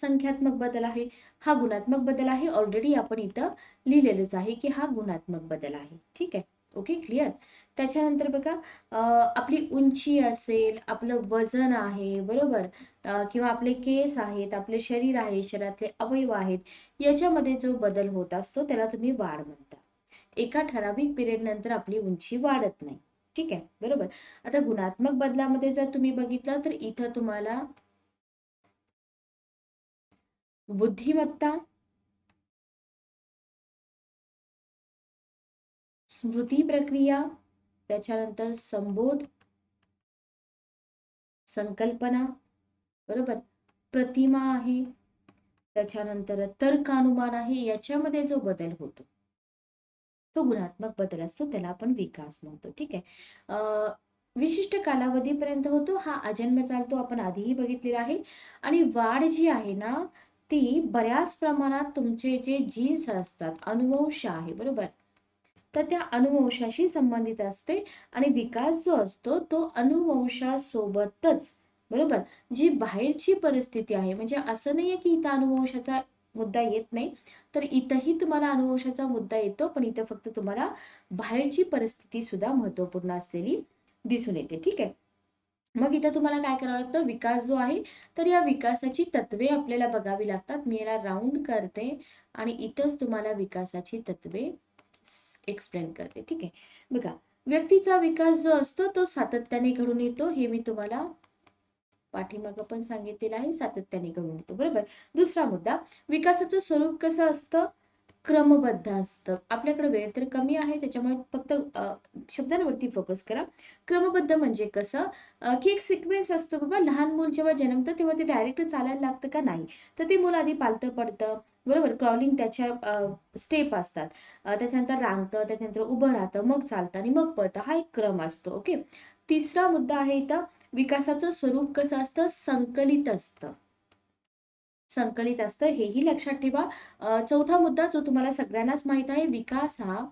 संख्यात्मक बदल आहे. हा गुणात्मक बदल आहे. ऑलरेडी आपण इथं लिहिलेलंच आहे की हा गुणात्मक बदल आहे. ठीक आहे? ओके क्लिअर त्याच्यानंतर बघा आपली उंची असेल आपलं वजन आहे बरोबर? किंवा आपले केस आहेत आपले शरीर आहे शरीरातले अवयव आहेत याच्यामध्ये जो बदल होत असतो त्याला तुम्ही वाढ म्हणता. एका ठराविक पिरियड नंतर आपली उंची वाढत नाही. ठीक आहे? बरोबर? आता गुणात्मक बदलामध्ये जर तुम्ही बघितलं तर इथं तुम्हाला बुद्धिमत्ता स्मृती प्रक्रिया त्याच्यानंतर संबोध संकल्पना बरोबर? प्रतिमा आहे त्याच्यानंतर तर्क अनुमान आहे याच्यामध्ये जो बदल होतो तो गुणात्मक बदल असतो त्याला आपण विकास म्हणतो ठीक आहे? विशिष्ट कालावधीपर्यंत होतो हा अजन्म चालतो आपण आधीही बघितलेला आहे. आणि वाढ जी आहे ना ती बऱ्याच प्रमाणात तुमचे जे जीन्स असतात अनुवंश आहे बरोबर? तर त्या अनुवंशाशी संबंधित असते आणि विकास जो असतो तो अनुवंशासोबतच बरोबर? जी बाहेरची परिस्थिती आहे म्हणजे असं नाही आहे की इथं अनुवंशाचा मुद्दा येत नाही तर इथंही तुम्हाला अनुवंशाचा मुद्दा येतो पण इथं फक्त तुम्हाला बाहेरची परिस्थिती सुद्धा महत्त्वपूर्ण असलेली दिसून येते ठीक आहे? मग इथं तुम्हाला काय करावं लागतं? विकास जो आहे तर या विकासाची तत्वे आपल्याला बघावी लागतात. मी याला राऊंड करते आणि इथंच तुम्हाला विकासाची तत्वे एक्सप्लेन करते. ठीक आहे? बघा व्यक्तीचा विकास जो असतो तो सातत्याने घडून येतो. हे मी तुम्हाला पाठीमागं पण सांगितलेलं आहे. सातत्याने घडून येतो. बरोबर? दुसरा मुद्दा विकासाचं स्वरूप कसं असतं? क्रमबद्ध असतं. आपल्याकडे वेळ तर कमी आहे त्याच्यामुळे फक्त शब्दांवरती फोकस करा. क्रमबद्ध म्हणजे कसं? की एक सिक्वेन्स असतो बाबा लहान मूल जेव्हा जन्मतं तेव्हा ते डायरेक्ट चालायला लागतं का नाही? तर ते मूल आधी पालतं पडतं. बरोबर? क्रॉलिंग त्याच्या स्टेप असतात. त्याच्यानंतर रांगतं त्याच्यानंतर उभं राहतं मग चालतं आणि मग पळतं. हा एक क्रम असतो ओके तिसरा मुद्दा आहे इथं विकासाचं स्वरूप कसं असतं? संकलित असतं. संकलित असतं. हेही लक्षात ठेवा. चौथा मुद्दा जो तुम्हाला सगळ्यांनाच माहीत आहे विकास हा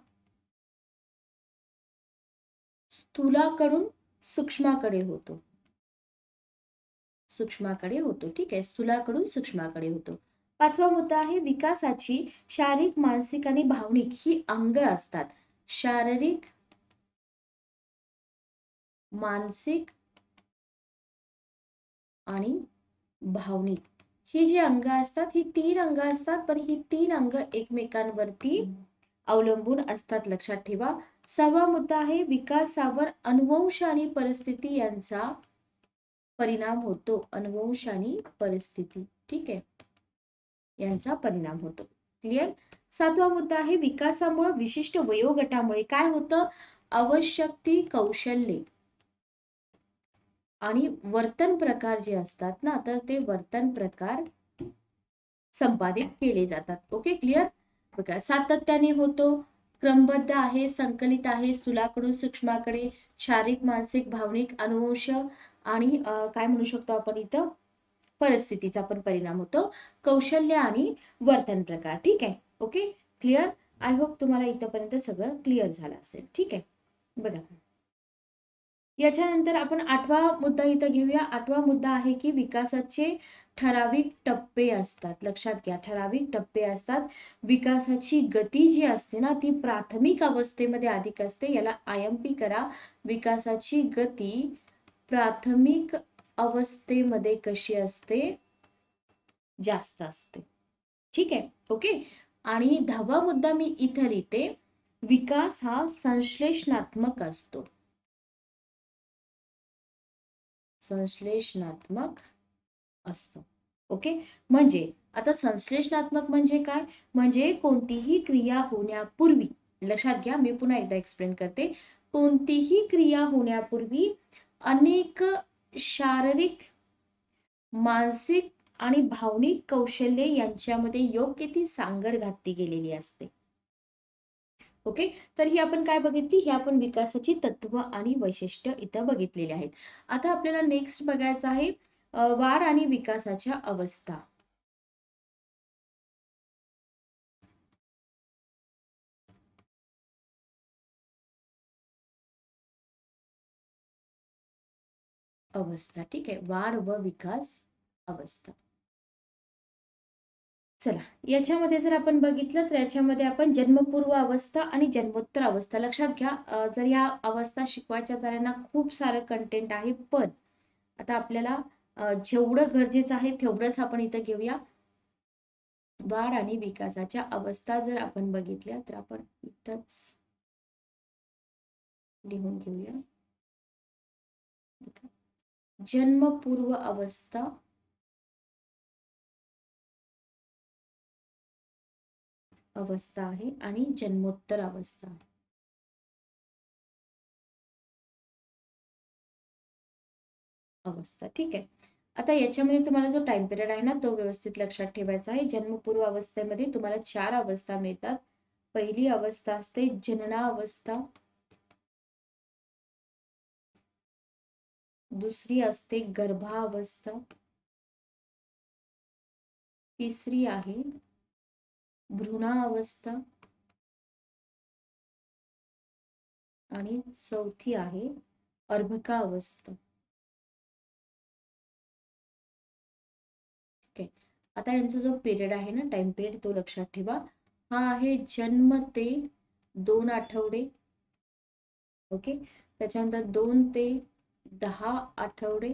स्थूलाकडून सूक्ष्माकडे होतो. सूक्ष्माकडे होतो. ठीक आहे. स्थूलाकडून सूक्ष्माकडे होतो. पाचवा मुद्दा आहे विकासाची शारीरिक मानसिक आणि भावनिक ही अंग असतात. शारीरिक मानसिक आणि भावनिक. ही जी अंग असतात ही तीन अंग असतात पण ही तीन अंग एकमेकांवरती अवलंबून असतात. लक्षात ठेवा. सहावा मुद्दा आहे विकासावर अनुवंश आणि परिस्थिती यांचा परिणाम होतो. अनुवंश आणि परिस्थिती ठीक आहे? यांचा परिणाम होतो. क्लिअर सातवा मुद्दा आहे विकासामुळे विशिष्ट वयोगटामुळे काय होतं? आवश्यक ती कौशल्ये. आणि वर्तन प्रकार जे असतात ना तर ते वर्तन प्रकार संपादित केले जातात. ओके क्लिअर बघा सातत्याने होतो क्रमबद्ध आहे संकलित आहे स्थूलाकडून सूक्ष्माकडे शारीरिक मानसिक भावनिक अनुवंश आणि काय म्हणू शकतो आपण इथं? परिस्थितीचा पण परिणाम होतो. कौशल्य आणि वर्तन प्रकार ठीक आहे? ओके क्लिअर आय होप तुम्हाला इथंपर्यंत सगळं क्लिअर झालं असेल. ठीक आहे? बघा. याच्यानंतर आपण आठवा मुद्दा इथं घेऊया. आठवा मुद्दा आहे की विकासाचे ठराविक टप्पे असतात. लक्षात घ्या ठराविक टप्पे असतात. विकासाची गती जी असते ना ती प्राथमिक अवस्थेमध्ये अधिक असते. याला आय एम पी करा. विकासाची गती प्राथमिक अवस्थेमध्ये कशी असते? जास्त असते. ठीक आहे? ओके? आणि दहावा मुद्दा मी इथं लिहिते. विकास हा संश्लेषणात्मक असतो. संश्लेषणात्मक असतो. ओके? म्हणजे आता संश्लेषणात्मक म्हणजे काय? म्हणजे कोणतीही क्रिया होण्यापूर्वी लक्षात घ्या मी पुन्हा एकदा एक्सप्लेन करते. कोणतीही क्रिया होण्यापूर्वी अनेक शारीरिक मानसिक आणि भावनिक कौशल्ये यांच्यामध्ये योग्य ती सांगड घातली गेलेली असते. ओके? तर ही आपण काय बघितली? ही आपण विकासाची तत्व आणि वैशिष्ट्य इथं बघितलेली आहेत. आता आपल्याला नेक्स्ट बघायचं आहे वाढ आणि विकासाच्या अवस्था. अवस्था ठीक आहे. वाढ व विकास अवस्था. चला याच्यामध्ये जर आपण बघितलं तर याच्यामध्ये आपण जन्मपूर्व अवस्था आणि जन्मोत्तर अवस्था लक्षात घ्या. जर या अवस्था शिकवायच्या झाल्याना खूप सारं कंटेंट आहे पण आता आपल्याला जेवढं गरजेचं आहे तेवढंच आपण इथं घेऊया. वाढ आणि विकासाच्या अवस्था जर आपण बघितल्या तर आपण इथंच लिहून घेऊया. जन्मपूर्व अवस्था अवस्था आहे आणि जन्मोत्तर अवस्था आहे. अवस्था ठीक आहे. आता याच्यामध्ये तुम्हाला जो टाइम पिरियड आहे ना तो व्यवस्थित लक्षात ठेवायचा आहे. जन्मपूर्व अवस्थेमध्ये तुम्हाला चार अवस्था मिळतात. पहिली अवस्था असते जनना अवस्था. दुसरी असते गर्भावस्था. तिसरी आहे भ्रूणावस्था आणि चौथी आहे अर्भका अवस्था आता यांचा जो पिरियड आहे ना टाइम पिरियड तो लक्षात ठेवा. हा आहे जन्म ते दोन आठवडे. ओके त्याच्यानंतर दोन ते दहा आठवडे.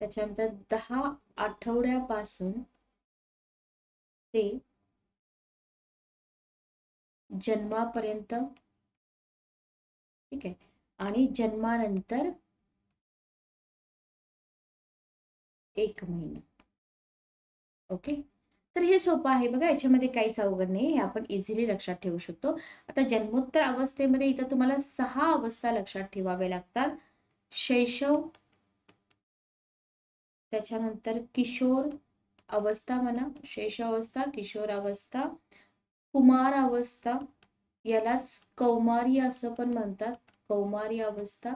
त्याच्यानंतर दहा आठवड्यापासून ते जन्मापर्यंत. ठीक आहे. आणि जन्मानंतर एक महिना. ओके? तर हे सोपं आहे बघा याच्यामध्ये काहीच अवघड नाही हे आपण इझिली लक्षात ठेवू शकतो. आता जन्मोत्तर अवस्थेमध्ये इथं तुम्हाला सहा अवस्था लक्षात ठेवाव्या लागतात. शैशव त्याच्यानंतर किशोर अवस्था म्हणा. शैशव अवस्था किशोर अवस्था कुमार अवस्था यालाच कौमारी असं पण म्हणतात. कौमारी अवस्था.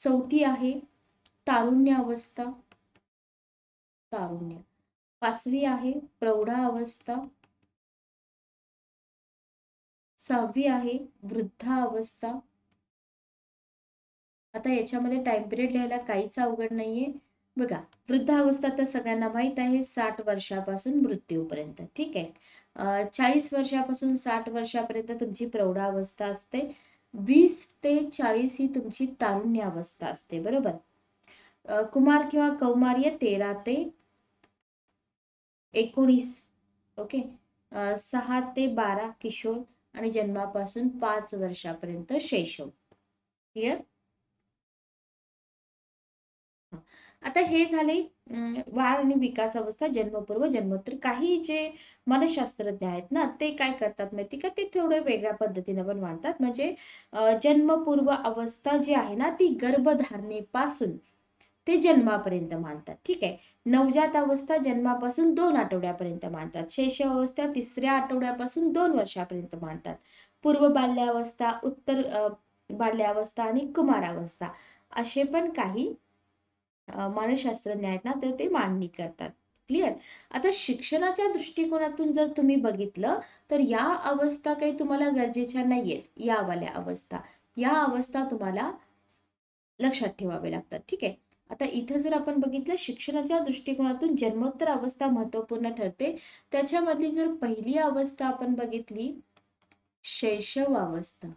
चौथी आहे तारुण्य अवस्था. तारुण्य. पाचवी आहे प्रौढा अवस्था. सहावी आहे वृद्धा अवस्था. आता याच्यामध्ये टाइम पिरियड लिहायला काहीच अवघड नाहीये. बघा वृद्धावस्था तर सगळ्यांना माहीत आहे साठ वर्षापासून मृत्यूपर्यंत. ठीक आहे? चाळीस वर्षापासून साठ वर्षापर्यंत तुमची प्रौढावस्था असते. वीस ते चाळीस ही तुमची तारुण्य अवस्था असते बरोबर? कुमार किंवा कौमार्य तेरा ते एकोणीस ओके? सहा ते बारा किशोर आणि जन्मापासून पाच वर्षापर्यंत शैशव क्लिअर आता हे झाले वाढ आणि विकास अवस्था जन्मपूर्व जन्मोत्तर. काही जे मनशास्त्रज्ञ आहेत ना ते काय करतात माहिती का? ते थोडं वेगळ्या पद्धतीने पण मांडतात. म्हणजे जन्मपूर्व अवस्था जी आहे ना ती गर्भधारणेपासून ते जन्मापर्यंत मानतात ठीक आहे? नवजात अवस्था जन्मापासून दोन आठवड्यापर्यंत मानतात शैशव अवस्था तिसऱ्या आठवड्यापासून दोन वर्षापर्यंत मानतात पूर्व बाल्यावस्था उत्तर बाल्यावस्था आणि कुमारावस्था. असे पण काही मानसशास्त्रज्ञ आहेत ना तर ते मांडणी करतात. क्लिअर आता शिक्षणाच्या दृष्टिकोनातून जर तुम्ही बघितलं तर या अवस्था काही तुम्हाला गरजेच्या नाहीयेत. यावाल्या अवस्था. या अवस्था तुम्हाला लक्षात ठेवावे लागतात. ठीक आहे? आता इथं जर आपण बघितलं शिक्षणाच्या दृष्टिकोनातून जन्मोत्तर अवस्था महत्त्वपूर्ण ठरते. त्याच्यामधली जर पहिली अवस्था आपण बघितली शैशव अवस्था.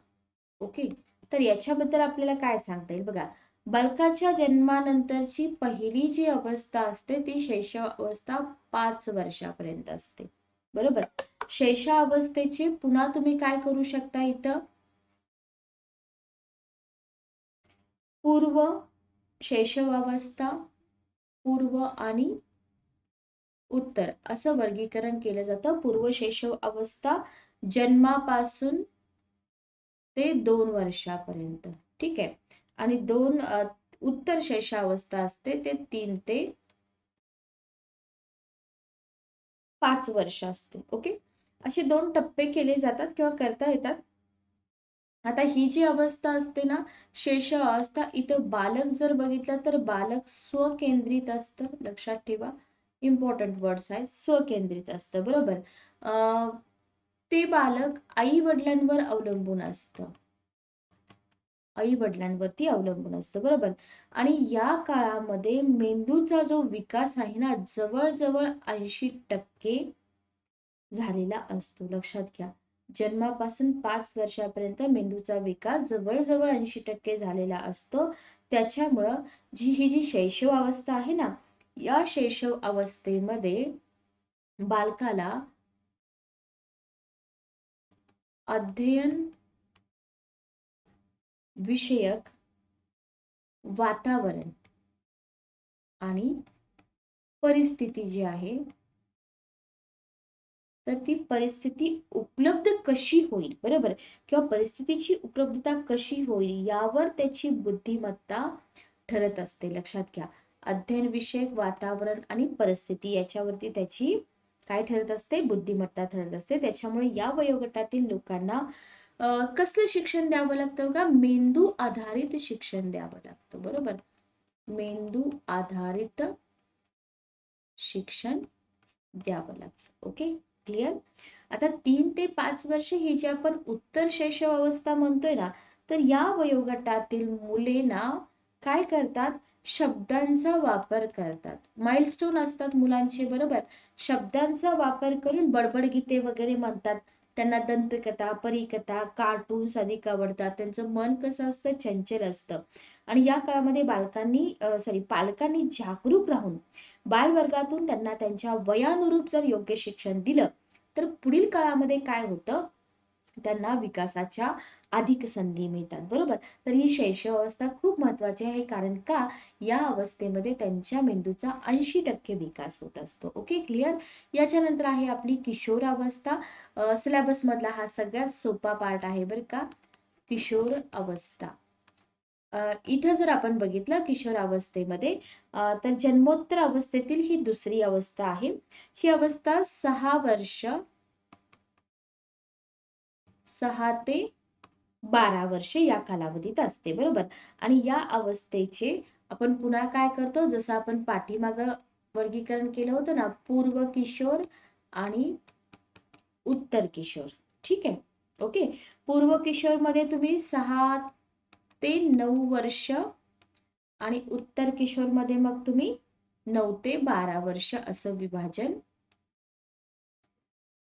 ओके? तर याच्याबद्दल आपल्याला काय सांगता येईल? बघा बालकाच्या जन्मानंतरची पहिली जी अवस्था असते ती शैशव अवस्था पाच वर्षापर्यंत असते. बरोबर? शैशव अवस्थेचे पुन्हा तुम्ही काय करू शकता इथं? पूर्व शैशव अवस्था पूर्व आणि उत्तर. असं वर्गीकरण केलं जातं. पूर्व शैशव अवस्था जन्मापासून ते दोन वर्षापर्यंत. ठीक आहे? आणि दोन उत्तर शैशावस्था असते ते तीन ते पाच वर्ष असते ओके? असे दोन टप्पे केले जातात किंवा करता येतात. आता ही जी अवस्था असते ना शेष अवस्था इथं बालक जर बघितलं तर बालक स्वकेंद्रित असतं लक्षात ठेवा. इम्पॉर्टंट वर्ड्स आहेत स्वकेंद्रित असतं बरोबर? ते बालक आई वडिलांवर अवलंबून असतं. आई वडिलांवरती अवलंबून असतं बरोबर? आणि या काळामध्ये मेंदूचा जो विकास आहे ना जवळजवळ ऐंशी टक्के झालेला असतो. लक्षात घ्या. जन्मापासून पाच वर्षापर्यंत मेंदूचा विकास जवळजवळ ऐंशी टक्के झालेला असतो. त्याच्यामुळं जी ही जी शैशव अवस्था आहे ना या शैशव अवस्थेमध्ये बालकाला अध्ययन विषयक वातावरण आणि परिस्थिती जी आहे तर ती परिस्थिती उपलब्ध कशी होईल? बरोबर? किंवा परिस्थितीची उपलब्धता कशी होईल? यावर त्याची बुद्धिमत्ता ठरत असते. लक्षात घ्या. अध्ययन विषयक वातावरण आणि परिस्थिती याच्यावरती त्याची काय ठरत असते? बुद्धिमत्ता ठरत असते. त्याच्यामुळे या वयोगटातील लोकांना कसलं शिक्षण द्यावं लागतं बघा? मेंदू आधारित शिक्षण द्यावं लागतं बरोबर? मेंदू आधारित शिक्षण द्यावं लागतं ओके? क्लिअर? आता तीन ते पाच वर्ष ही जी आपण उत्तर शैशव अवस्था म्हणतोय ना तर या वयोगटातील मुले ना काय करतात? शब्दांचा वापर करतात. माइलस्टोन असतात मुलांचे बरोबर? शब्दांचा वापर करून बडबड गीते वगैरे म्हणतात. त्यांना दंतकथा परिकथा कार्टून्स अधिक आवडतात. त्यांचं मन कसं असतं? चंचल असतं. आणि या काळामध्ये बालकांनी सॉरी पालकांनी जागरूक राहून बालवर्गातून त्यांना त्यांच्या वयानुरूप जर योग्य शिक्षण दिलं तर पुढील काळामध्ये काय होतं? त्यांना विकासाच्या अधिक संधी मिळतात बरोबर? तर ही शैशव अवस्था खूप महत्वाची आहे कारण का? या अवस्थेमध्ये त्यांच्या मेंदूचा ऐंशी टक्के विकास होत असतो. Okay clear? याच्यानंतर आहे आपली किशोर अवस्था. सिलेबस मधला हा सगळ्यात सोपा पार्ट आहे बरं का. किशोर अवस्था. इथं जर आपण बघितलं किशोर अवस्थेमध्ये तर जन्मोत्तर अवस्थेतील ही दुसरी अवस्था आहे. ही अवस्था सहा वर्ष सहा ते बारा वर्ष या कालावधीत असते बरोबर? आणि या अवस्थेचे आपण पुन्हा काय करतो? जसं आपण पाठीमाग वर्गीकरण केलं होतं ना पूर्व किशोर आणि उत्तर किशोर. ठीक आहे? ओके? पूर्व किशोरमध्ये तुम्ही सहा ते नऊ वर्ष आणि उत्तर किशोरमध्ये मग तुम्ही नऊ ते बारा वर्ष असं विभाजन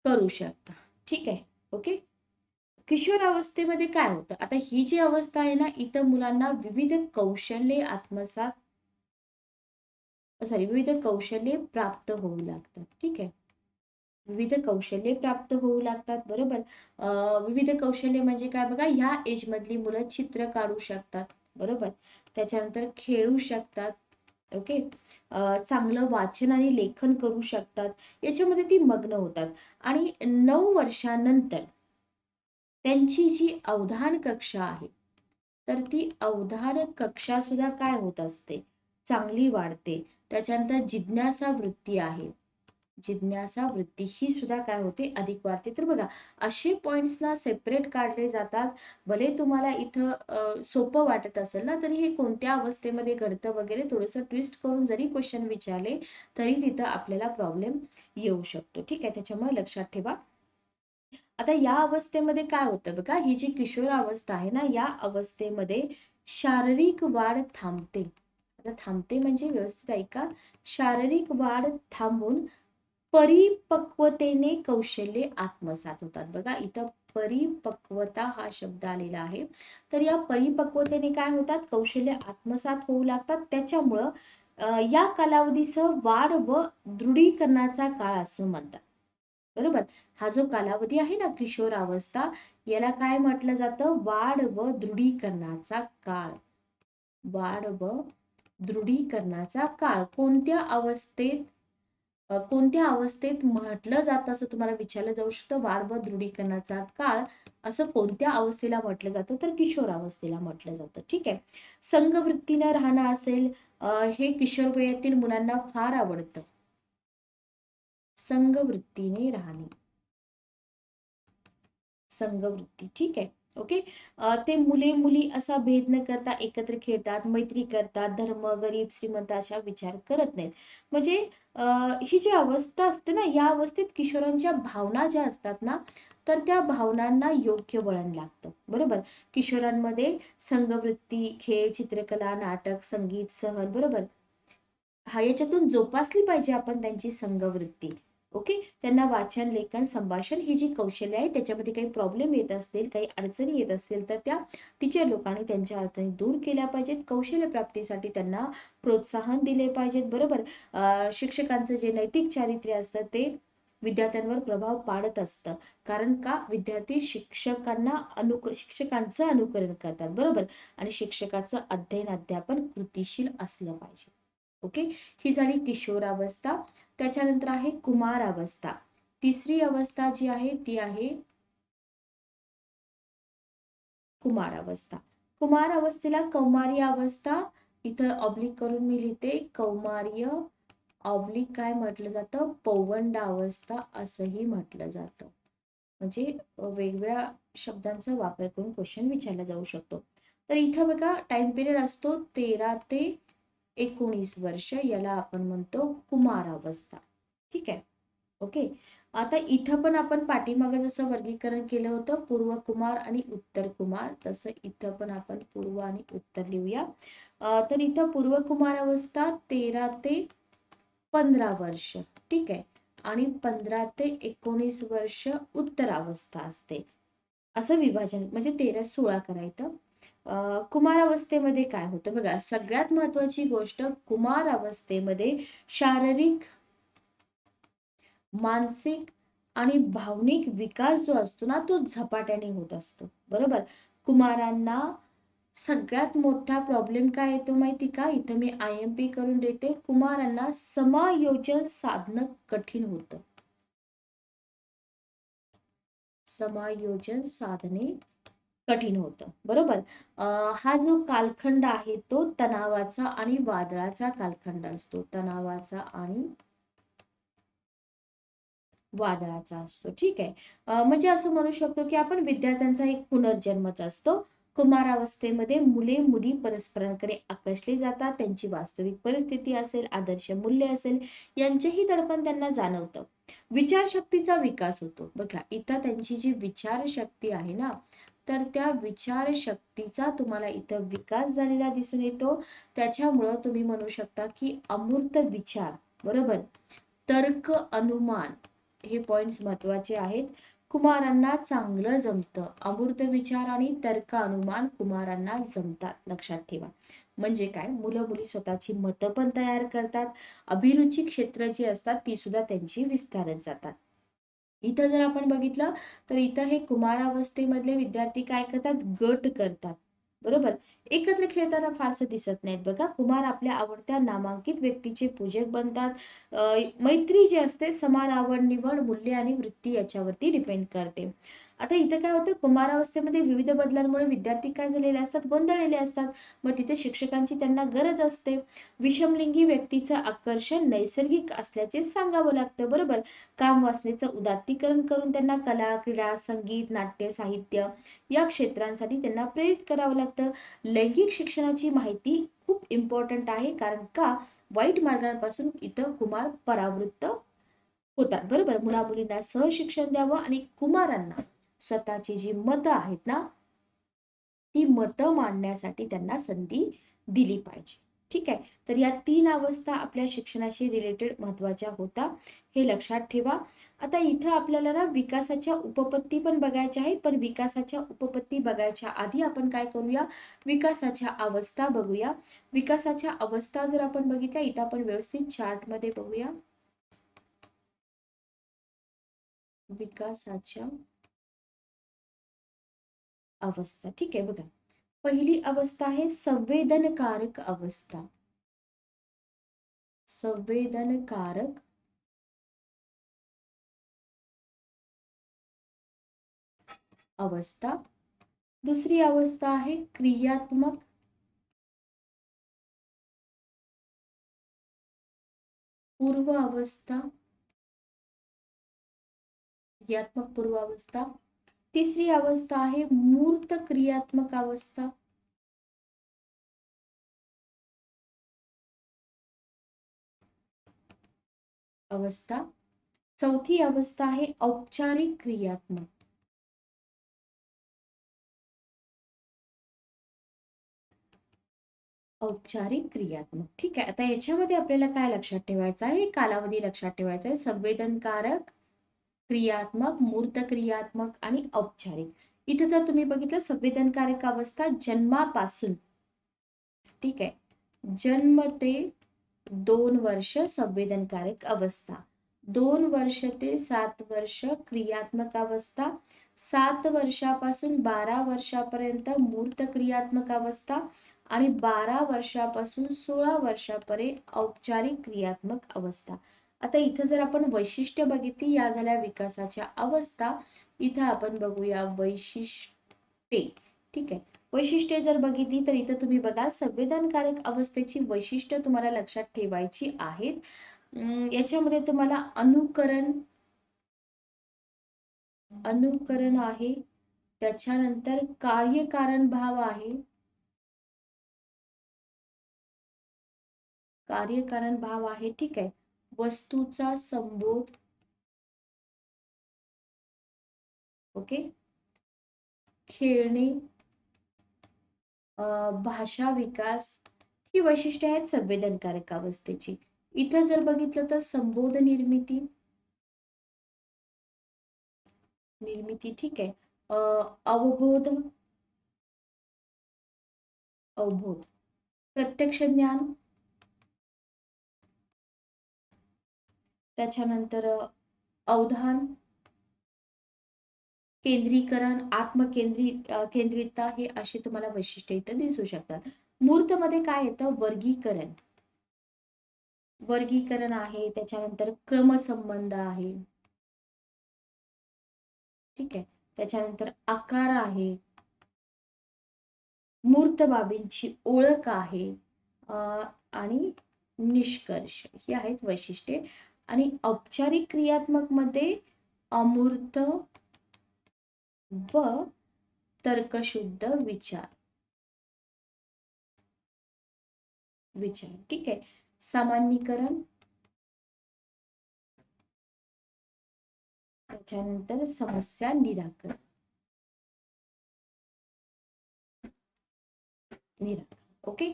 करू शकता. ठीक आहे? ओके? किशोर अवस्थेमध्ये काय होतं? आता ही जी अवस्था आहे ना इथं मुलांना विविध कौशल्ये आत्मसात सॉरी विविध कौशल्ये प्राप्त होऊ लागतात. ठीक आहे? विविध कौशल्ये प्राप्त होऊ लागतात बरोबर? विविध कौशल्य म्हणजे काय बघा ह्या एज मधली मुलं चित्र काढू शकतात बरोबर? त्याच्यानंतर खेळू शकतात ओके चांगलं वाचन आणि लेखन करू शकतात. याच्यामध्ये ती मग्न होतात. आणि नऊ वर्षानंतर त्यांची जी अवधान कक्षा आहे तर ती अवधान कक्षा सुद्धा काय होत असते? चांगली वाढते. त्याच्यानंतर जिज्ञासा वृत्ती आहे. जिज्ञासा वृत्ती ही सुद्धा काय होते? अधिक वाढते. तर बघा असे पॉइंट्स ना सेपरेट काढले जातात. भले तुम्हाला इथं सोपं वाटत असेल ना तरी हे कोणत्या अवस्थेमध्ये घडतं वगैरे थोडंसं ट्विस्ट करून जरी क्वेश्चन विचारले तरी तिथं आपल्याला प्रॉब्लेम येऊ शकतो. ठीक आहे? त्याच्यामुळे लक्षात ठेवा. आता या अवस्थेमध्ये काय होतं बघा ही जी किशोर अवस्था आहे ना या अवस्थेमध्ये शारीरिक वाढ थांबते. आता थांबते म्हणजे व्यवस्थित ऐका शारीरिक वाढ थांबून परिपक्वतेने कौशल्ये आत्मसात होतात. बघा इथं परिपक्वता हा शब्द आलेला आहे. तर या परिपक्वतेने काय होतात? कौशल्य आत्मसात होऊ लागतात. त्याच्यामुळं या कालावधीसह वाढ व दृढीकरणाचा काळ असं म्हणतात. बरोबर? हा जो कालावधी आहे ना किशोर अवस्था याला काय म्हटलं जातं? वाढ व दृढीकरणाचा काळ. वाढ व दृढीकरणाचा काळ. कोणत्या अवस्थेत कोणत्या अवस्थेत म्हटलं जातं असं तुम्हाला विचारलं जाऊ शकतं? वाढ व दृढीकरणाचा काळ असं कोणत्या अवस्थेला म्हटलं जातं? तर किशोर अवस्थेला म्हटलं जातं. ठीक आहे? संघवृत्तीनं राहणं असेल हे किशोर वयातील मुलांना फार आवडतं. संघवृत्तीने राहणे. संघवृत्ती ठीक आहे. ओके ते मुले मुली असा भेद न करता एकत्र खेळतात मैत्री करतात धर्म गरीब श्रीमंत अशा विचार करत नाहीत. म्हणजे ही जी अवस्था असते ना या अवस्थेत किशोरांच्या भावना ज्या असतात ना तर त्या भावनांना योग्य वळण लागतं. बरोबर? किशोरांमध्ये संघवृत्ती खेळ चित्रकला नाटक संगीत सहल बरोबर? हा याच्यातून जोपासली पाहिजे आपण त्यांची संघवृत्ती ओके? त्यांना वाचन लेखन संभाषण ही जी कौशल्य आहे त्याच्यामध्ये काही प्रॉब्लेम येत असतील काही अडचणी येत असतील तर त्या टीचर लोकांनी त्यांच्या अडचणी दूर केल्या पाहिजेत. कौशल्य प्राप्तीसाठी त्यांना प्रोत्साहन दिले पाहिजेत बरोबर? शिक्षकांचं जे नैतिक चारित्र्य असतं ते विद्यार्थ्यांवर प्रभाव पाडत असतं. कारण का? विद्यार्थी शिक्षकांना अनु शिक्षकांचं अनुकरण करतात बरोबर? आणि शिक्षकाचं अध्ययन अध्यापन कृतीशील असलं पाहिजे. ओके? ही झाली किशोरावस्था. त्याच्यानंतर आहे कुमार अवस्था. तिसरी अवस्था जी आहे ती आहे कुमार अवस्था. कुमार अवस्थेला कौमार्य अवस्था इथं ऑब्लिक करून मी लिहिते. कौमार्य ऑब्लिक काय म्हटलं जातं? पौवंड अवस्था असंही म्हटलं जातं. म्हणजे वेगवेगळ्या शब्दांचा वापर करून क्वेश्चन विचारला जाऊ शकतो. तर इथं बघा टाइम पिरियड असतो तेरा ते एकोणीस वर्ष याला आपण म्हणतो कुमार अवस्था ठीक आहे? ओके? आता इथं पण आपण पाठीमागे जसं वर्गीकरण केलं होतं पूर्व कुमार आणि उत्तर कुमार तसं इथं पण आपण पूर्व आणि उत्तर लिहूया. तर इथं पूर्व कुमार अवस्था तेरा ते पंधरा वर्ष. ठीक आहे? आणि पंधरा ते एकोणीस वर्ष उत्तरावस्था असते. असं विभाजन म्हणजे तेरा सोळा करायचं. कुमार अवस्थेमध्ये काय होतं? बघा सगळ्यात महत्वाची गोष्ट कुमार अवस्थेमध्ये शारीरिक मानसिक आणि भावनिक विकास जो असतो ना तो झपाट्याने होत असतो. बरोबर? कुमारांना सगळ्यात मोठा प्रॉब्लेम काय येतो माहिती का? इथं मी आय एम पी करून देते. कुमारांना समायोजन साधणं कठीण होतं. समायोजन साधने कठीण होतं. बरोबर? हा जो कालखंड आहे तो तणावाचा आणि वादळाचा कालखंड असतो. तणावाचा आणि वादळाचा असतो. ठीक आहे? म्हणजे असं म्हणू शकतो की आपण विद्यार्थ्यांचा एक पुनर्जन्मच असतो. कुमारावस्थेमध्ये मुले मुली परस्परांकडे आकर्षले जातात. त्यांची वास्तविक परिस्थिती असेल आदर्श मूल्य असेल यांचेही दडपण त्यांना जाणवतं. विचारशक्तीचा विकास होतो. बघा इथं त्यांची जी विचारशक्ती आहे ना तर त्या विचारशक्तीचा तुम्हाला इथं विकास झालेला दिसून येतो. त्याच्यामुळं तुम्ही म्हणू शकता की अमूर्त विचार बरोबर? तर्क अनुमान हे पॉइंट्स महत्त्वाचे आहेत. कुमारांना चांगलं जमतं. अमूर्त विचार आणि तर्क अनुमान कुमारांना जमतात लक्षात ठेवा. म्हणजे काय? मुलं मुली स्वतःची मतं पण तयार करतात. अभिरुची क्षेत्र जी असतात ती सुद्धा त्यांची विस्तारत जातात. इथं जर आपण बघितलं तर इथं हे कुमारावस्थेमधले विद्यार्थी काय करतात? गट करतात. बरोबर? एकत्र खेळताना फारसं दिसत नाहीत बघा. कुमार आपल्या आवडत्या नामांकित व्यक्तीचे पूजक बनतात. मैत्री जी असते समान आवड निवड मूल्य आणि वृत्ती याच्यावरती डिपेंड करते. आता इथं काय होतं कुमारावस्थेमध्ये विविध बदलांमुळे विद्यार्थी काय झालेले असतात? गोंधळलेले असतात. मग तिथे शिक्षकांची त्यांना गरज असते. विषमलिंगी व्यक्तीचं आकर्षण नैसर्गिक असल्याचे सांगावं लागतं बरोबर? काम वासनेचं उदात्तीकरण करून त्यांना कला क्रीडा संगीत नाट्य साहित्य या क्षेत्रांसाठी त्यांना प्रेरित करावं लागतं. लैंगिक शिक्षणाची माहिती खूप इम्पॉर्टंट आहे कारण का? वाईट मार्गांपासून इथं कुमार परावृत्त होतात बरोबर? मुला मुलींना सहशिक्षण द्यावं आणि कुमारांना स्वतःची जी मतं आहेत ना ती मतं मांडण्यासाठी त्यांना संधी दिली पाहिजे. ठीक आहे? तर या तीन अवस्था आपल्या शिक्षणाशी रिलेटेड महत्त्वाच्या होता. हे लक्षात ठेवा. आता इथं आपल्याला ना विकासाच्या उपपत्ती पण बघायच्या आहेत. पण विकासाच्या उपपत्ती बघायच्या आधी आपण काय करूया? विकासाच्या अवस्था बघूया. विकासाच्या अवस्था जर आपण बघितल्या इथं आपण व्यवस्थित चार्टमध्ये बघूया. विकासाच्या अवस्था. ठीक आहे बघा. पहिली अवस्था आहे संवेदनकारक अवस्था. संवेदनकारक अवस्था. दुसरी अवस्था आहे क्रियात्मक पूर्व अवस्था क्रियात्मक पूर्व अवस्था तिसरी अवस्था आहे मूर्त क्रियात्मक अवस्था. अवस्था. चौथी अवस्था आहे औपचारिक क्रियात्मक. औपचारिक क्रियात्मक. ठीक आहे आता याच्यामध्ये आपल्याला काय लक्षात ठेवायचं आहे? कालावधी लक्षात ठेवायचा आहे. संवेदनकारक क्रियात्मक मूर्त क्रियात्मक आणि औपचारिक. इथे जर तुम्ही बघितलं संवेदनकारक अवस्था जन्मापासून. ठीक आहे. जन्म ते दोन वर्ष संवेदनकारक अवस्था. दोन वर्ष ते सात वर्ष क्रियात्मक अवस्था. सात वर्षापासून बारा वर्षापर्यंत मूर्त क्रियात्मक अवस्था आणि बारा वर्षापासून सोळा वर्षापर्यंत औपचारिक क्रियात्मक अवस्था. आता इथं जर आपण वैशिष्ट्य बघितली या झाल्या विकासाच्या अवस्था इथं आपण बघूया वैशिष्ट्ये. ठीक आहे. वैशिष्ट्ये जर बघितली तर इथं तुम्ही बघा संवेदनकारक अवस्थेची वैशिष्ट्य तुम्हाला लक्षात ठेवायची आहेत. याच्यामध्ये तुम्हाला अनुकरण अनुकरण आहे. त्याच्यानंतर कार्यकारण भाव आहे. कार्यकारण भाव आहे. ठीक आहे. वस्तूचा संबोध. ओके? खेळणे. भाषा विकास ही वैशिष्ट्ये आहेत संवेदनकारक अवस्थेची. इथं जर बघितलं तर संबोध निर्मिती. निर्मिती ठीक आहे. अवबोध. अवबोध. प्रत्यक्ष ज्ञान. त्याच्यानंतर अवधान केंद्रीकरण आत्मकेंद्री केंद्रितता हे असे तुम्हाला वैशिष्ट्य इथं दिसू शकतात. मूर्त मध्ये काय येतं? वर्गीकरण. वर्गीकरण आहे त्याच्यानंतर क्रमसंबंध आहे. ठीक आहे. त्याच्यानंतर आकार आहे. मूर्त बाबींची ओळख आहे. आणि निष्कर्ष. ही आहेत वैशिष्ट्ये. आणि औपचारिक क्रियात्मकमध्ये अमूर्त व तर्कशुद्ध विचार. विचार. ठीक आहे. सामान्यीकरण. त्याच्यानंतर समस्या निराकरण. निराकरण. ओके?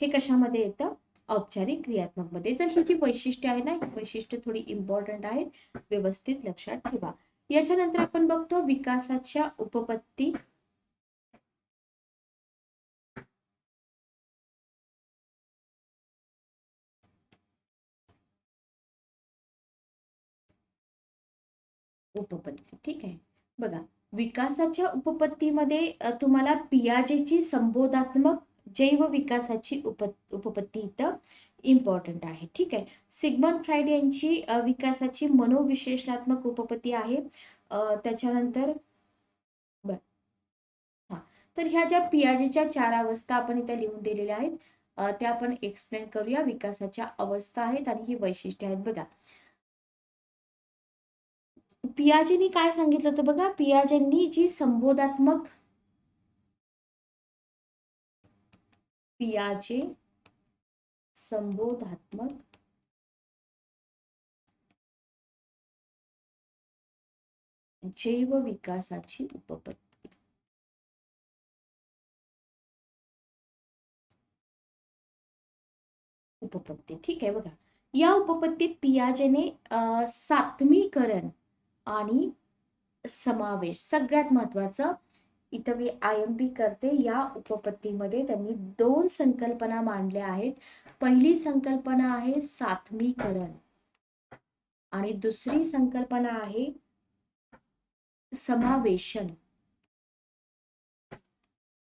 हे कशामध्ये येतं? औपचारिक क्रियात्मकमध्ये तर ही जी वैशिष्ट्य आहे ना ही वैशिष्ट्य थोडी इम्पॉर्टंट आहेत व्यवस्थित लक्षात ठेवा. याच्यानंतर आपण बघतो विकासाच्या उपपत्ती. उपपत्ती. ठीक आहे. बघा विकासाच्या उपपत्तीमध्ये तुम्हाला पियाजेची संबोधात्मक जैव विकासाची उप उपपत्ती इथं इम्पॉर्टंट आहे. ठीक आहे? सिग्मन फ्राईड यांची विकासाची मनोविश्लेषणात्मक उपपत्ती आहे. त्याच्यानंतर बर. हा. तर ह्या ज्या पियाजेच्या चार अवस्था आपण इथं लिहून दिलेल्या आहेत त्या आपण एक्सप्लेन करूया. विकासाच्या अवस्था आहेत आणि ही वैशिष्ट्य आहेत. बघा. पियाजेनी काय सांगितलं होतं बघा? पियाजेंनी जी संबोधात्मक पियाजे संबोधात्मक जैव विकासाची उपपत्ती. उपपत्ती. ठीक आहे बघा. या उपपत्तीत पियाजेने सात्मीकरण आणि समावेश सगळ्यात महत्वाचं इथं मी आय एम पी करते. या उपपत्तीमध्ये त्यांनी दोन संकल्पना मांडल्या आहेत. पहिली संकल्पना आहे सात्मीकरण. आणि दुसरी संकल्पना आहे समावेशन.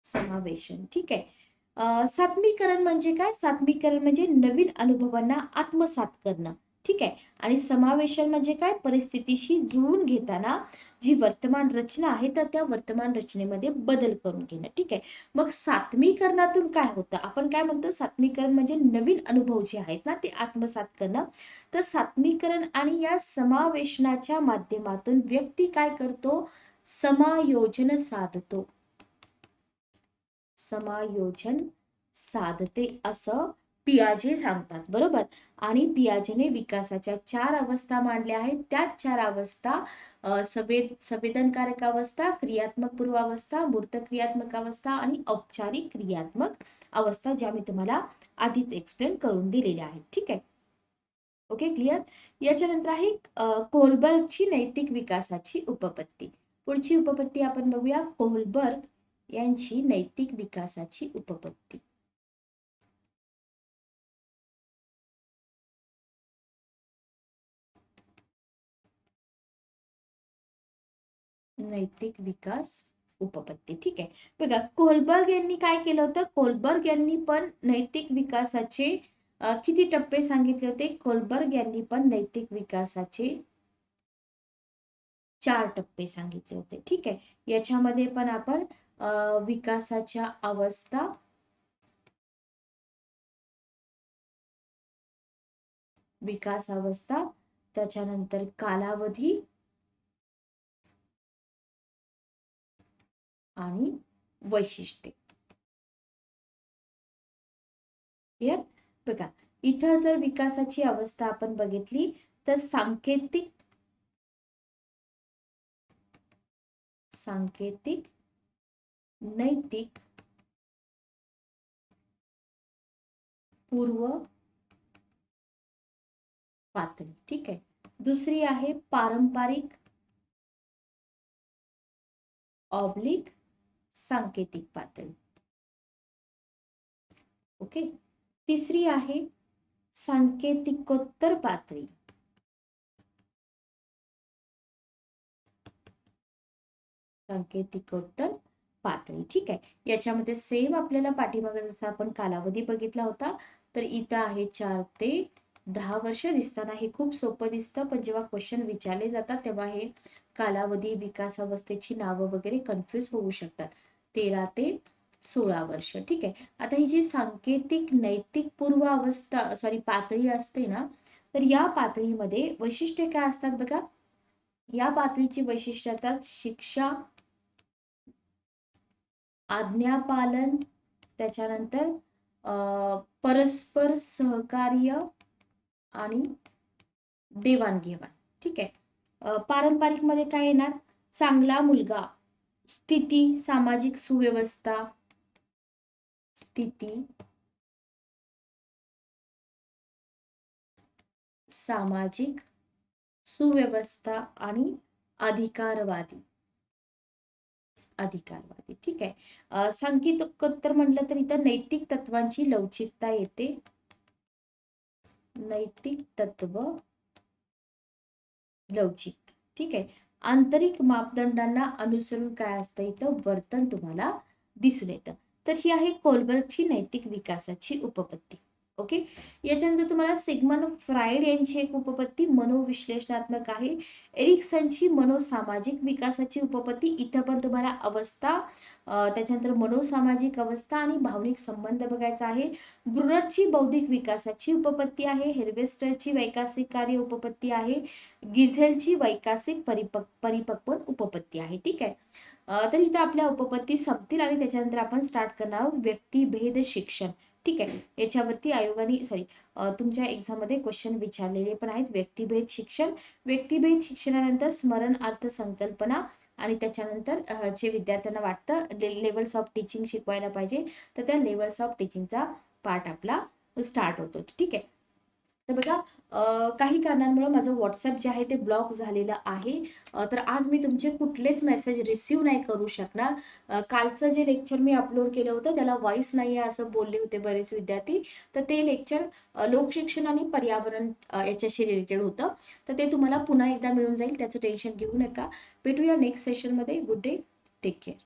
समावेशन. ठीक आहे. सात्मीकरण म्हणजे काय? सात्मीकरण म्हणजे नवीन अनुभवांना आत्मसात करणं. ठीक आहे. आणि समावेशन म्हणजे काय? परिस्थितीशी जुळून घेताना जी वर्तमान रचना आहे तर त्या वर्तमान रचनेमध्ये बदल करून घेणं. ठीक आहे. मग सात्मीकरणातून काय होतं? आपण काय म्हणतो? सात्मीकरण म्हणजे नवीन अनुभव जे आहेत ना ते आत्मसात करणं. तर सात्मीकरण आणि या समावेशनाच्या माध्यमातून व्यक्ती काय करतो? समायोजन साधतो. समायोजन साधते असं पियाजे सांगतात बरोबर? आणि पियाजेने विकासाच्या चार अवस्था मांडल्या आहेत. त्याच चार अवस्था संवेद संवेदनकारक अवस्था क्रियात्मक पूर्वावस्था मूर्त क्रियात्मक अवस्था आणि औपचारिक क्रियात्मक अवस्था ज्या मी तुम्हाला आधीच एक्सप्लेन करून दिलेल्या आहेत. ठीक आहे? ओके क्लिअर याच्यानंतर आहे कोहलबर्गची नैतिक विकासाची उपपत्ती. पुढची उपपत्ती आपण बघूया. कोहलबर्ग यांची नैतिक विकासाची उपपत्ती. नैतिक विकास उपपत्ती. ठीक आहे. बघा कोलबर्ग यांनी काय केलं होतं? कोलबर्ग यांनी पण नैतिक विकासाचे किती टप्पे सांगितले होते? कोलबर्ग यांनी पण नैतिक विकासाचे चार टप्पे सांगितले होते. ठीक आहे. याच्यामध्ये पण आपण विकासाच्या अवस्था विकास अवस्था त्याच्यानंतर कालावधी आणि वैशिष्ट्ये. क्लिअर बघा इथं जर विकासाची अवस्था आपण बघितली तर सांकेतिक सांकेतिक नैतिक पूर्व पातळी. ठीक आहे? दुसरी आहे पारंपरिक ऑब्लिक सांकेतिक पातळी ओके? तिसरी आहे सांकेतिकोत्तर पातळी सांकेतिकोत्तर पातळी ठीक आहे. याच्यामध्ये सेम आपल्याला पाठीमागे जसा आपण कालावधी बघितला होता तर इथं आहे चार ते दहा वर्ष दिसताना. हे खूप सोपं दिसतं पण जेव्हा क्वेश्चन विचारले जातात तेव्हा हे कालावधी विकास अवस्थेची नावं वगैरे कन्फ्युज होऊ शकतात. तेरा ते सोळा वर्ष. ठीक आहे? आता ही जी सांकेतिक नैतिक पूर्वावस्था सॉरी पातळी असते ना तर या पातळीमध्ये वैशिष्ट्य काय असतात बघा? या पातळीची वैशिष्ट्य असतात शिक्षा आज्ञापालन त्याच्यानंतर परस्पर सहकार्य आणि देवाणघेवाण. ठीक आहे? पारंपरिकमध्ये काय येणार? चांगला मुलगा स्थिती सामाजिक सुव्यवस्था. स्थिती. सामाजिक सुव्यवस्था आणि अधिकारवादी. अधिकारवादी. ठीक आहे. सांकेतिकोत्तर म्हटलं तर इथं नैतिक तत्वांची लवचिकता येते. नैतिक तत्व लवचिक. ठीक आहे. आंतरिक मापदंडांना अनुसरून काय असतं इथं? वर्तन तुम्हाला दिसून येतं. तर ही आहे कोलबर्गची नैतिक विकासाची उपपत्ती. ओके? याच्यानंतर तुम्हाला सिग्मन फ्रायड यांची एक उपपत्ती मनोविश्लेषणात्मक आहे. एरिक्सनची मनोसामाजिक विकासाची उपपत्ती. इथं पण तुम्हाला अवस्था त्याच्यानंतर मनोसामाजिक अवस्था आणि भावनिक संबंध बघायचा आहे. ब्रुनरची बौद्धिक विकासाची उपपत्ती आहे. हेर्वेस्टरची वैकासिक कार्य उपपत्ती आहे. गिझेलची वैकासिक परिपक् परिपक्व उपपत्ती आहे. ठीक आहे? तर इथं आपल्या उपपत्ती संपतील आणि त्याच्यानंतर आपण स्टार्ट करणार आहोत व्यक्तिभेद शिक्षण. ठीक आहे. याच्यावरती आयोगाने सॉरी तुमच्या एक्झाममध्ये क्वेश्चन विचारलेले पण आहेत. व्यक्तिभेद शिक्षण व्यक्तिभेद शिक्षणानंतर स्मरण अर्थ संकल्पना आणि त्याच्यानंतर जे विद्यार्थ्यांना वाटतं लेवल्स ऑफ टीचिंग शिकवायला पाहिजे. तर त्या लेवल्स ऑफ टीचिंगचा पार्ट आपला स्टार्ट होतो. ठीक आहे. तर बघा काही कारणांमुळे माझं व्हॉट्सअप जे आहे ते ब्लॉक झालेलं आहे. तर आज मी तुमचे कुठलेच मेसेज रिसीव नाही करू शकणार. कालचं जे लेक्चर मी अपलोड केलं होतं त्याला व्हॉइस नाही आहे असं बोलले होते बरेच विद्यार्थी. तर ते लेक्चर लोकशिक्षण आणि पर्यावरण याच्याशी रिलेटेड होतं. तर ते तुम्हाला पुन्हा एकदा मिळून जाईल त्याचं टेन्शन घेऊ नका. भेटूया नेक्स्ट सेशनमध्ये गुड डे टेक केअर